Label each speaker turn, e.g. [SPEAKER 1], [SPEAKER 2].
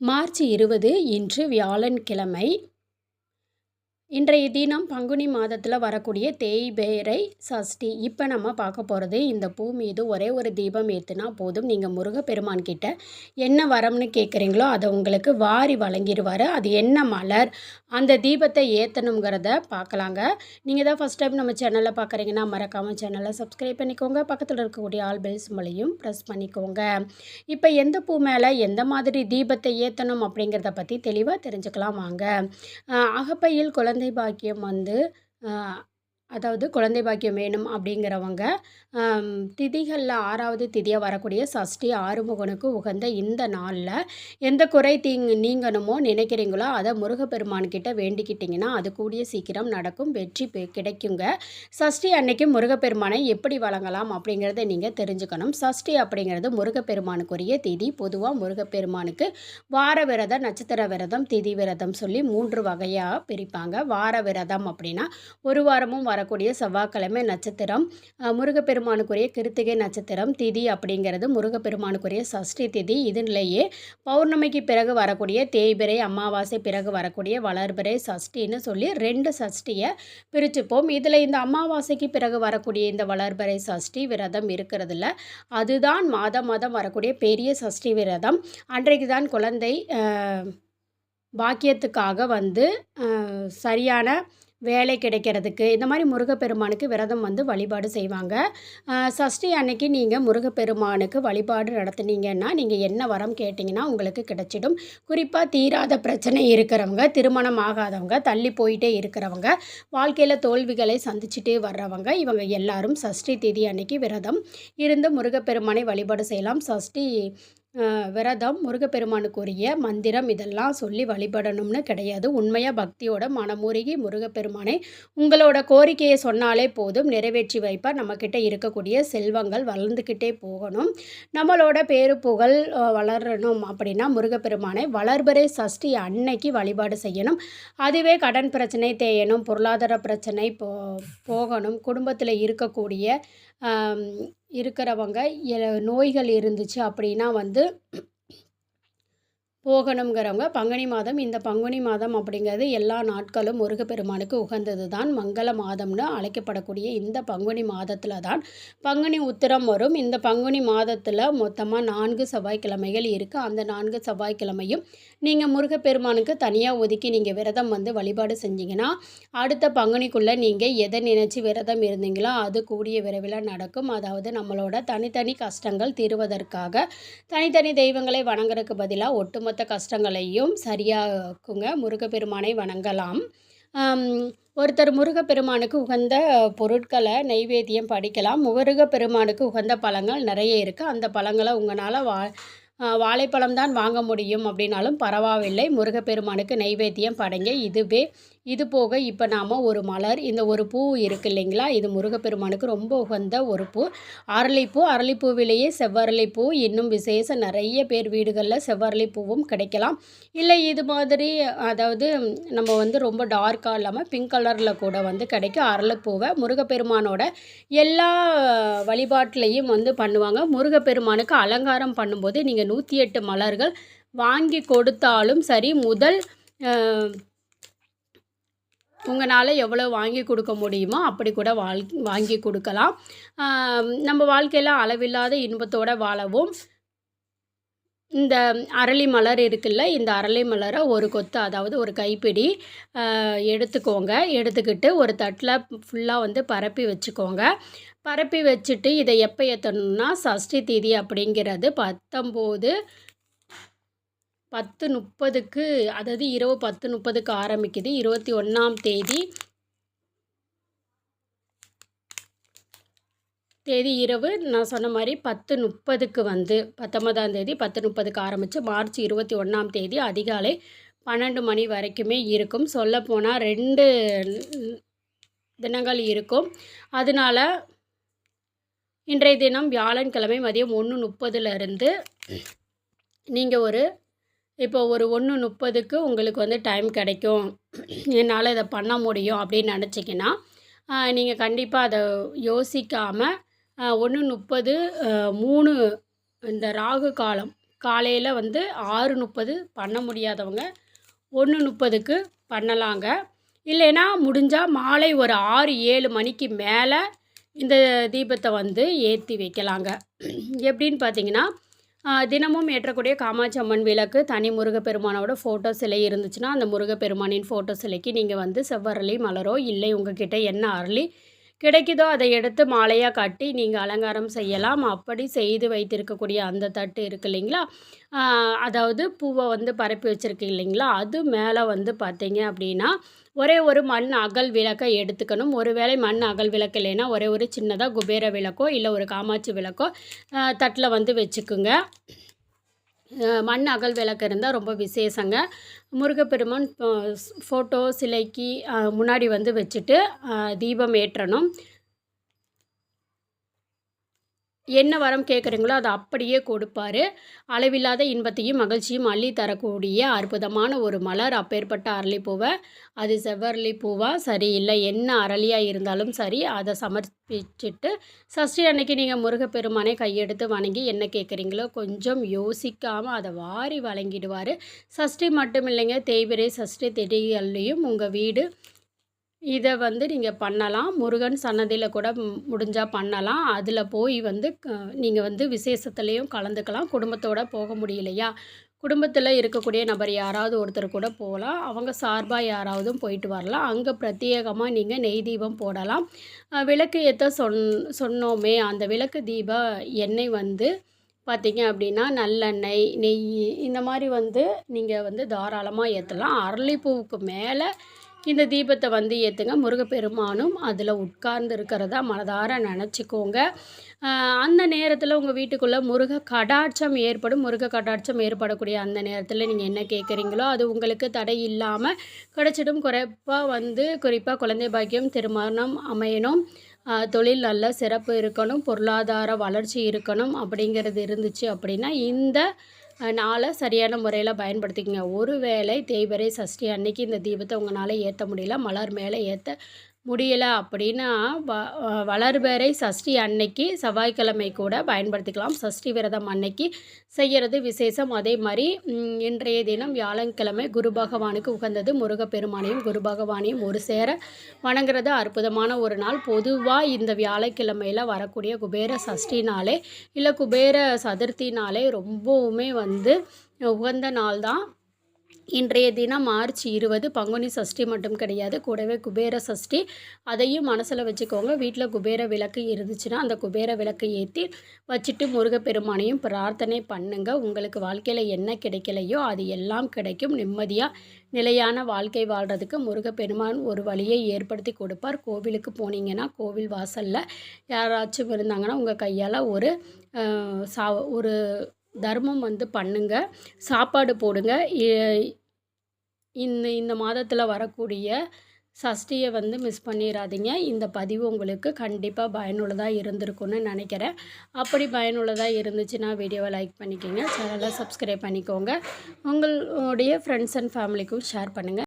[SPEAKER 1] March இருபது இன்று வியாழன்கிழமை இன்றைய தினம் பங்குனி மாதத்தில் வரக்கூடிய தேய்பேரை சஷ்டி. இப்போ நம்ம பார்க்க போகிறது இந்த பூ மீது ஒரே ஒரு தீபம் ஏற்றுனா போதும். நீங்கள் முருகப்பெருமான் கிட்ட என்ன வரம்னு கேட்குறீங்களோ அதை உங்களுக்கு வாரி வழங்கிடுவார் அது என்ன மலர் அந்த தீபத்தை ஏற்றணுங்கிறத பார்க்கலாங்க. நீங்கள் தான் ஃபஸ்ட் டைம் நம்ம சேனலில் பார்க்குறீங்கன்னா மறக்காமல் சேனலை சப்ஸ்கிரைப் பண்ணிக்கோங்க. பக்கத்தில் இருக்கக்கூடிய ஆல் பெல்ஸ் மலையும் ப்ரெஸ் பண்ணிக்கோங்க. இப்போ எந்த பூ மேலே எந்த மாதிரி தீபத்தை ஏற்றணும் அப்படிங்கிறத பற்றி தெளிவாக தெரிஞ்சுக்கலாம் வாங்க. அகப்பையில் குழந்தை குழந்தை பாக்கியம் வந்து அதாவது குழந்தை பாக்கியம் வேணும் அப்படிங்கிறவங்க திதிகளில் ஆறாவது திதியாக வரக்கூடிய சஷ்டி ஆறுமுகனுக்கு உகந்த இந்த நாளில் எந்த குறை தீங் நீங்கணுமோ நினைக்கிறீங்களோ அதை முருகப்பெருமான்கிட்ட வேண்டிக்கிட்டிங்கன்னா அது கூடிய சீக்கிரம் நடக்கும் வெற்றி பெ- கிடைக்குங்க. சஷ்டி அன்னைக்கு முருகப்பெருமானை எப்படி வழங்கலாம் அப்படிங்கிறத நீங்கள் தெரிஞ்சுக்கணும். சஷ்டி அப்படிங்கிறது முருகப்பெருமானுக்குரிய திதி. பொதுவாக முருகப்பெருமானுக்கு வார விரதம் நட்சத்திர விரதம் திதி விரதம் சொல்லி மூன்று வகையாக பிரிப்பாங்க. வார விரதம் அப்படின்னா ஒரு வாரமும் வர வரக்கூடிய செவ்வாய்க்கிழமை நட்சத்திரம். முருகப்பெருமானுக்குரிய கிருத்திகை நட்சத்திரம் திதி அப்படிங்கிறது முருகப்பெருமானுக்குரிய சஷ்டி திதி. இதனிலேயே பௌர்ணமிக்கு பிறகு வரக்கூடிய தேய்பிறை அமாவாசை பிறகு வரக்கூடிய வளர்பிறை சஷ்டின்னு சொல்லி ரெண்டு சஷ்டியை பிரிச்சுப்போம். இதில் இந்த அமாவாசைக்கு பிறகு வரக்கூடிய இந்த வளர்பிறை சஷ்டி விரதம் இருக்கிறதுல அதுதான் மாதம் மாதம் வரக்கூடிய பெரிய சஷ்டி விரதம். அன்றைக்கு தான் குழந்தை பாக்கியத்துக்காக வந்து சரியான வேலை கிடைக்கிறதுக்கு இந்த மாதிரி முருகப்பெருமானுக்கு விரதம் வந்து வழிபாடு செய்வாங்க. சஷ்டி அன்னைக்கு நீங்கள் முருகப்பெருமானுக்கு வழிபாடு நடத்துனீங்கன்னா நீங்கள் என்ன வரம் கேட்டிங்கன்னா உங்களுக்கு கிடைச்சிடும். குறிப்பாக தீராத பிரச்சனை இருக்கிறவங்க திருமணம் ஆகாதவங்க தள்ளி போயிட்டே இருக்கிறவங்க வாழ்க்கையில் தோல்விகளை சந்திச்சுட்டே வர்றவங்க இவங்க எல்லாரும் சஷ்டி திதி அன்னைக்கு விரதம் இருந்து முருகப்பெருமானை வழிபாடு செய்யலாம். சஷ்டி விரதம் முருகப்பெருமானுக்குரிய மந்திரம் இதெல்லாம் சொல்லி வழிபடணும்னு கிடையாது. உண்மையாக பக்தியோட மனமுருகி முருகப்பெருமானை உங்களோட கோரிக்கையை சொன்னாலே போதும். நிறைவேற்றி வைப்பார். நம்மக்கிட்ட இருக்கக்கூடிய செல்வங்கள் வளர்ந்துக்கிட்டே போகணும். நம்மளோட பேரு புகழ் வளரணும் அப்படின்னா முருகப்பெருமானை வளர்பறை சஷ்டி அன்னைக்கு வழிபாடு செய்யணும். அதுவே கடன் பிரச்சனை தேயணும் பொருளாதார பிரச்சனை போ போகணும். குடும்பத்தில் இருக்கக்கூடிய இருக்கிறவங்க எ- நோய்கள் இருந்துச்சு அப்படின்னா வந்து போகணுங்கிறவங்க பங்குனி மாதம் இந்த பங்குனி மாதம் அப்படிங்கிறது எல்லா நாட்களும் முருகப்பெருமானுக்கு உகந்தது தான் மங்கள மாதம்னு அழைக்கப்படக்கூடிய இந்த பங்குனி மாதத்தில் தான் பங்குனி உத்திரம் வரும். இந்த பங்குனி மாதத்தில் மொத்தமாக நான்கு செவ்வாய்க்கிழமைகள் இருக்குது அந்த நான்கு செவ்வாய்க்கிழமையும் நீங்கள் முருகப்பெருமானுக்கு தனியாக ஒதுக்கி நீங்கள் விரதம் வந்து வழிபாடு செஞ்சீங்கன்னா அடுத்த பங்குனிக்குள்ளே நீங்கள் எதை நினச்சி விரதம் இருந்தீங்களோ அது கூடிய விரைவில் நடக்கும். அதாவது நம்மளோட தனித்தனி கஷ்டங்கள் தீருவதற்காக தனித்தனி தெய்வங்களை வணங்குறதுக்கு பதிலாக ஒட்டுமொத்த கஷ்டங்களையும் சரியாக்குங்க. முருகப்பெருமானை வணங்கலாம். ஒருத்தர் முருகப்பெருமானுக்கு உகந்த பொருட்களை நைவேத்தியம் படிக்கலாம். முருகப்பெருமானுக்கு உகந்த பழங்கள் நிறைய இருக்குது அந்த பழங்களை உங்களால் வா வாழைப்பழம் தான் வாங்க முடியும் அப்படின்னாலும் பரவாயில்லை. முருகப்பெருமானுக்கு நைவேத்தியம் படைங்க. இதுவே இது போக இப்போ நாம் ஒரு மலர் இந்த ஒரு பூ இருக்கு இல்லைங்களா? இது முருகப்பெருமானுக்கு ரொம்ப உகந்த ஒரு பூ. அரளிப்பூ அரளிப்பூவிலேயே செவ்வரளிப்பூ இன்னும் விசேஷம் நிறைய பேர் வீடுகளில் செவ்வரளிப்பூவும் கிடைக்கலாம். இல்லை இது மாதிரி அதாவது நம்ம வந்து ரொம்ப டார்க்காக இல்லாமல் பிங்க் கலரில் கூட வந்து கிடைக்கும் அரளிப்பூவை. முருகப்பெருமானோட எல்லா வழிபாட்டிலையும் வந்து பண்ணுவாங்க. முருகப்பெருமானுக்கு அலங்காரம் பண்ணும்போது நீங்கள் நூற்றி எட்டு மலர்கள் வாங்கி கொடுத்தாலும் சரி முதல் உங்களால் எவ்வளோ வாங்கி கொடுக்க முடியுமோ அப்படி கூட வாழ் வாங்கி கொடுக்கலாம். நம்ம வாழ்க்கையில் அளவில்லாத இன்பத்தோடு வாழவும். இந்த அரளி மலர் இருக்குல்ல இந்த அரளி மலரை ஒரு கொத்து அதாவது ஒரு கைப்பிடி எடுத்துக்கோங்க. எடுத்துக்கிட்டு ஒரு தட்டில் ஃபுல்லாக வந்து பரப்பி வச்சுக்கோங்க. பரப்பி வச்சுட்டு இதை எப்போ ஏற்றணும்னா சஷ்டி தீதி அப்படிங்கிறது பத்தொம்போது பத்து முப்பதுக்கு அதாவது இரவு பத்து முப்பதுக்கு ஆரம்பிக்குது. இருபத்தி ஒன்றாம் தேதி. தேதி இரவு நான் சொன்ன மாதிரி பத்து முப்பதுக்கு வந்து பத்தொன்பதாம் தேதி பத்து முப்பதுக்கு ஆரம்பித்து மார்ச் இருபத்தி ஒன்றாம் தேதி அதிகாலை பன்னெண்டு மணி வரைக்குமே இருக்கும். சொல்லப்போனால் ரெண்டு தினங்கள் இருக்கும். அதனால இன்றைய தினம் வியாழன்கிழமை மதியம் ஒன்று முப்பதுலேருந்து நீங்கள் ஒரு இப்போ ஒரு ஒன்று முப்பதுக்கு உங்களுக்கு வந்து டைம் கிடைக்கும். என்னால் இதை பண்ண முடியும் அப்படின்னு நினச்சிங்கன்னா நீங்கள் கண்டிப்பாக அதை யோசிக்காமல் ஒன்று முப்பது மூணு இந்த ராகு காலம் காலையில் வந்து ஆறு முப்பது பண்ண முடியாதவங்க ஒன்று முப்பதுக்கு பண்ணலாங்க. இல்லைன்னா முடிஞ்சால் மாலை ஒரு ஆறு ஏழு மணிக்கு மேலே இந்த தீபத்தை வந்து ஏற்றி வைக்கலாங்க. எப்படின்னு பார்த்தீங்கன்னா தினமும் ஏற்றக்கூடிய காமாட்சி அம்மன் விளக்கு தனி முருகப்பெருமானோட ஃபோட்டோ சிலை இருந்துச்சுன்னா அந்த முருகப்பெருமானின் ஃபோட்டோ சிலைக்கு நீங்கள் வந்து செவ்வரளி மலரோ இல்லை உங்ககிட்ட என்ன அரளி கிடைக்குதோ அதை எடுத்து மாலையாக கட்டி நீங்கள் அலங்காரம் செய்யலாம். அப்படி செய்து வைத்திருக்கக்கூடிய அந்த தட்டு இருக்குது இல்லைங்களா? அதாவது பூவை வந்து பரப்பி வச்சுருக்கு இல்லைங்களா? அது மேலே வந்து பார்த்தீங்க அப்படின்னா ஒரே ஒரு மண் அகல் விளக்கை எடுத்துக்கணும். ஒருவேளை மண் அகல் விளக்கு இல்லைன்னா ஒரே ஒரு சின்னதாக குபேர விளக்கோ இல்லை ஒரு காமாட்சி விளக்கோ தட்டில் வந்து வச்சுக்குங்க. மண் அகல் விளக்கு இருந்தால் ரொம்ப விசேஷங்க. முருகப்பெருமான் ஃபோட்டோ சிலைக்கு முன்னாடி வந்து வச்சுட்டு தீபம் ஏற்றணும். என்ன வரம் கேட்குறீங்களோ அதை அப்படியே கொடுப்பார். அளவில்லாத இன்பத்தையும் மகிழ்ச்சியும் அள்ளி தரக்கூடிய அற்புதமான ஒரு மலர். அப்பேற்பட்ட அரளிப்பூவை. அது செவ்வரளி பூவாக சரி இல்லை. என்ன அரளியாக இருந்தாலும் சரி அதை சமர்ப்பிச்சுட்டு சஷ்டி அன்னைக்கு நீங்கள் முருகப்பெருமானை கையெடுத்து வணங்கி என்ன கேட்குறீங்களோ கொஞ்சம் யோசிக்காமல் அதை வாரி வழங்கிடுவார். சஷ்டி மட்டும் இல்லைங்க தேய்பிரை சஷ்டி தெடிகள்லேயும் உங்கள் வீடு இதை வந்து நீங்கள் பண்ணலாம். முருகன் சன்னதியில் கூட முடிஞ்சால் பண்ணலாம். அதில் போய் வந்து நீங்கள் வந்து விசேஷத்துலேயும் கலந்துக்கலாம். குடும்பத்தோடு போக முடியலையா? குடும்பத்தில் இருக்கக்கூடிய நபர் யாராவது ஒருத்தர் கூட போகலாம். அவங்க சார்பாக யாராவதும் போயிட்டு வரலாம். அங்கே பிரத்யேகமாக நீங்கள் நெய் தீபம் போடலாம். விளக்கு ஏற்ற சொன் சொன்னோமே அந்த விளக்கு தீப எண்ணெய் வந்து பார்த்திங்க அப்படின்னா நல்லெண்ணெய் நெய் இந்த மாதிரி வந்து நீங்கள் வந்து தாராளமாக ஏற்றலாம் அரளிப்பூவுக்கு மேலே இந்த தீபத்தை வந்து ஏற்றுங்க முருகப்பெருமானும் அதில் உட்கார்ந்து இருக்கிறதா மனதார நினச்சிக்கோங்க. அந்த நேரத்தில் உங்கள் வீட்டுக்குள்ளே முருக கடாட்சம் ஏற்படும். முருக கடாட்சம் ஏற்படக்கூடிய அந்த நேரத்தில் நீங்கள் என்ன கேட்குறீங்களோ அது உங்களுக்கு தடை இல்லாமல் கிடச்சிடும். குறைப்பாக வந்து குறிப்பாக குழந்தை பாக்கியம் திருமணம் அமையணும். தொழில் நல்ல சிறப்பு இருக்கணும். பொருளாதார வளர்ச்சி இருக்கணும். அப்படிங்கிறது இருந்துச்சு அப்படின்னா இந்த நாளை சரியான முறையில் பயன்படுத்திக்கங்க. ஒரு வேளை தேய்வரை சஷ்டி அன்னைக்கு இந்த தீபத்தை உங்களால் ஏற்ற முடியல மலர் மேலே ஏற்ற முடியலை அப்படின்னா வ வளர்பேரை சஷ்டி அன்னைக்கு செவ்வாய்க்கிழமை கூட பயன்படுத்திக்கலாம். சஷ்டி விரதம் அன்னைக்கு செய்கிறது விசேஷம். அதே மாதிரி இன்றைய தினம் வியாழக்கிழமை குரு பகவானுக்கு உகந்தது முருகப்பெருமானையும் குரு பகவானையும் ஒரு சேர வணங்குறது அற்புதமான ஒரு நாள். பொதுவாக இந்த வியாழக்கிழமையில் வரக்கூடிய குபேர சஷ்டினாலே இல்லை குபேர சதுர்த்தினாலே ரொம்பவுமே வந்து உகந்த நாள் தான் இன்றைய தினம் மார்ச் இருபது பங்குனி சஷ்டி மட்டும் கிடையாது கூடவே குபேர சஷ்டி. அதையும் மனசில் வச்சுக்கோங்க. வீட்டில் குபேர விளக்கு இருந்துச்சுன்னா அந்த குபேர விளக்கு ஏற்றி வச்சுட்டு முருகப்பெருமானையும் பிரார்த்தனை பண்ணுங்க. உங்களுக்கு வாழ்க்கையில் என்ன கிடைக்கலையோ அது எல்லாம் கிடைக்கும். நிம்மதியாக நிலையான வாழ்க்கை வாழ்கிறதுக்கு முருகப்பெருமான் ஒரு வழியை ஏற்படுத்தி கொடுப்பார். கோவிலுக்கு போனீங்கன்னா கோவில் வாசலில் யாராச்சும் இருந்தாங்கன்னா உங்கள் கையால் ஒரு சா ஒரு தர்மம் வந்து பண்ணுங்கள் சாப்பாடு போடுங்க. இந்த இந்த மாதத்தில் வரக்கூடிய சஷ்டியை வந்து மிஸ் பண்ணிடாதீங்க இந்த பதிவு உங்களுக்கு கண்டிப்பாக பயனுள்ளதாக இருந்திருக்குன்னு நினைக்கிறேன். அப்படி பயனுள்ளதாக இருந்துச்சுன்னா வீடியோவை லைக் பண்ணிக்கோங்க. சேனலை சப்ஸ்கிரைப் பண்ணிக்கோங்க. உங்களுடைய ஃப்ரெண்ட்ஸ் அண்ட் ஃபேமிலிக்கும் ஷேர் பண்ணுங்கள்